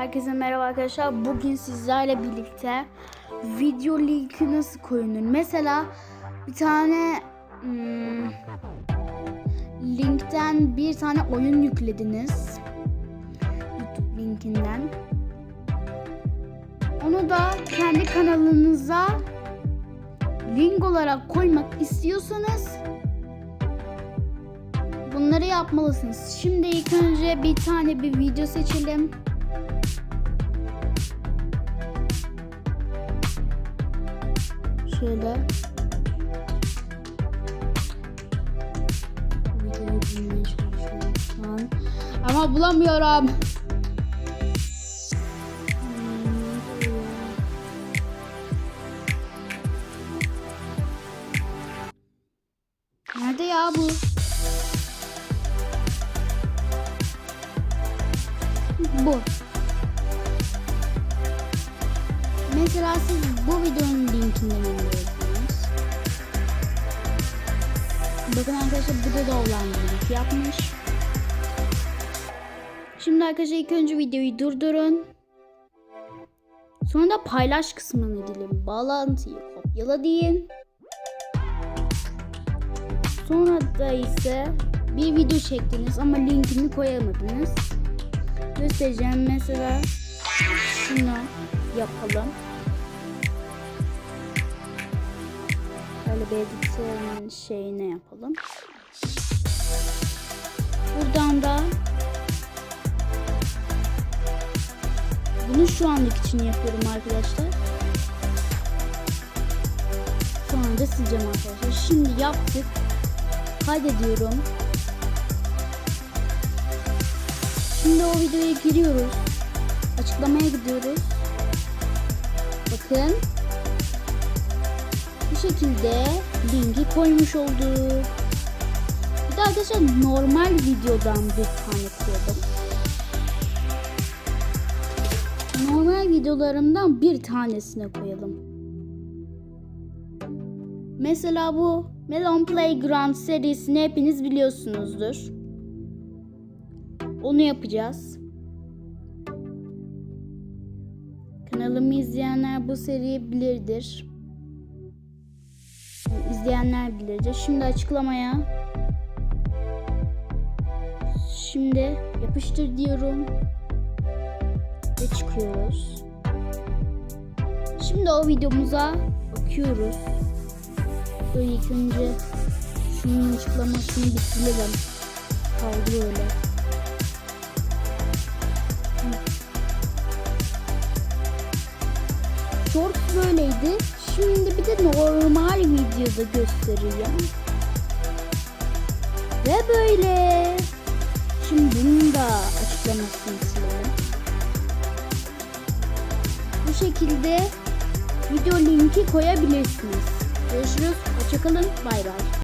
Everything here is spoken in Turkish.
Herkese merhaba arkadaşlar. Bugün sizlerle birlikte video linki nasıl koyulur? Mesela bir tane hmm, linkten bir tane oyun yüklediniz. YouTube linkinden. Onu da kendi kanalınıza link olarak koymak istiyorsanız bunları yapmalısınız. Şimdi ilk önce bir tane bir video seçelim. Şöyle. Ama bulamıyorum. Nerede ya bu? Bu. Mesela siz bu videonun linkinden indirirsiniz. Bakın arkadaşlar burada da olan bir yapmış. Şimdi arkadaşlar ilk önce videoyu durdurun. Sonra da paylaş kısmını dilim. Bağlantıyı kopyala deyin. Sonra da ise bir video çektiniz ama linkini koyamadınız. Göstereceğim mesela şunu yapalım. Böyle bilgisayarın şeyine yapalım. Buradan da bunu şu anlık için yapıyorum arkadaşlar. Sonra da sileceğim arkadaşlar. Şimdi yaptık. Kaydediyorum. Şimdi o videoya giriyoruz. Açıklamaya gidiyoruz. Bakın. Şekilde linki koymuş olduk. Bir de arkadaşlar normal videodan bir tane koydum. Normal videolarımdan bir tanesine koyalım. Mesela bu Melon Playground serisini hepiniz biliyorsunuzdur. Onu yapacağız. Kanalımı izleyenler bu seriyi bilirdir. İzleyenler bilirdir. Şimdi açıklamaya. Şimdi yapıştır diyorum. Ve çıkıyoruz. Şimdi o videomuza bakıyoruz. Böyle ilk önce şunun açıklamasını bitirelim. Kaldı öyle. Short böyleydi. Şimdi bir de normal videoda göstereceğim. Ve böyle. Şimdi bunun da açıklamasını silelim. Bu şekilde video linki koyabilirsiniz. Görüşürüz. Hoşçakalın. Bay bay.